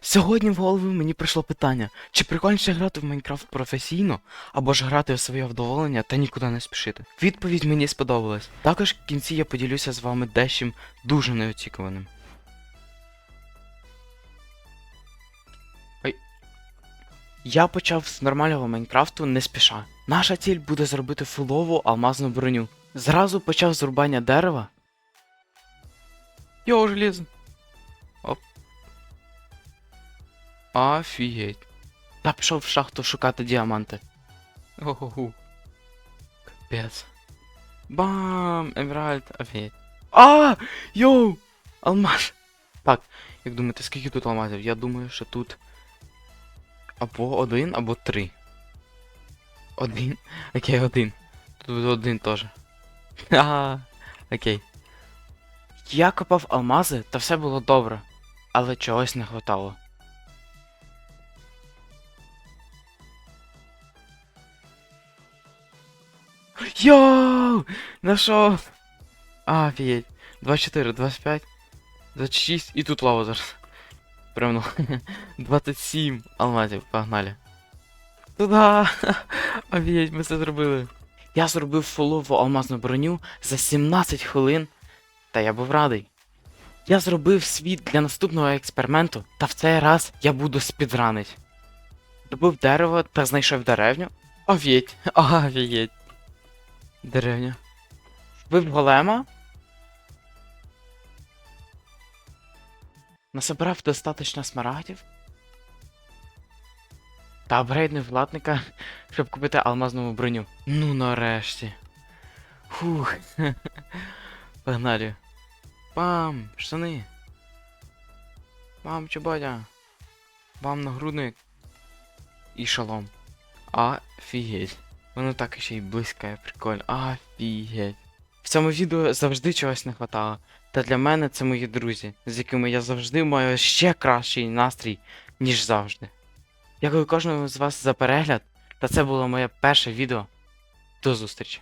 Сьогодні в голову мені прийшло питання, чи прикольніше грати в Майнкрафт професійно, або ж грати в своє вдоволення та нікуди не спішити. Відповідь мені сподобалась. Також в кінці я поділюся з вами дещим дуже неочікуваним. Я почав з нормального Майнкрафту не спіша. Наша ціль буде зробити фулову алмазну броню. Зразу почав з рубання дерева. Йо, желізо. Офігеть. Та пішов в шахту шукати діаманти. Ого. Капець. Бам! Емеральд, офігеть. А! Йоу! Алмаз! Так, як думаєте, скільки тут алмазів? Я думаю, що тут. Або один, або три. Один? Окей, один. Тут один теж. Ага, окей. Я копав алмази, та все було добре, але чогось не хватало. Йоу! Нашов! А, офігеть. 24, 25, 26 і тут лава зараз. Прямо 27 алмазів, погнали. Туда! Офігеть, ми це зробили. Я зробив фулову алмазну броню за 17 хвилин, та я був радий. Я зробив світ для наступного експерименту, та в цей раз я буду спідранить. Добив дерево та знайшов деревню. Офігеть, офігеть. Деревня. Вбив голема. Насобрав достатньо смарагдів. Та апгрейднив владника, щоб купити алмазну броню. Ну нарешті. Фух. Погнали. Бам! Штани. Бам, чоботя. Бам, нагрудник. І шолом. Офігеть. Воно так ще й блискає, прикольно. Офігеть. В цьому відео завжди чогось не хватало. Та для мене це мої друзі, з якими я завжди маю ще кращий настрій, ніж завжди. Дякую кожному з вас за перегляд, та це було моє перше відео. До зустрічі!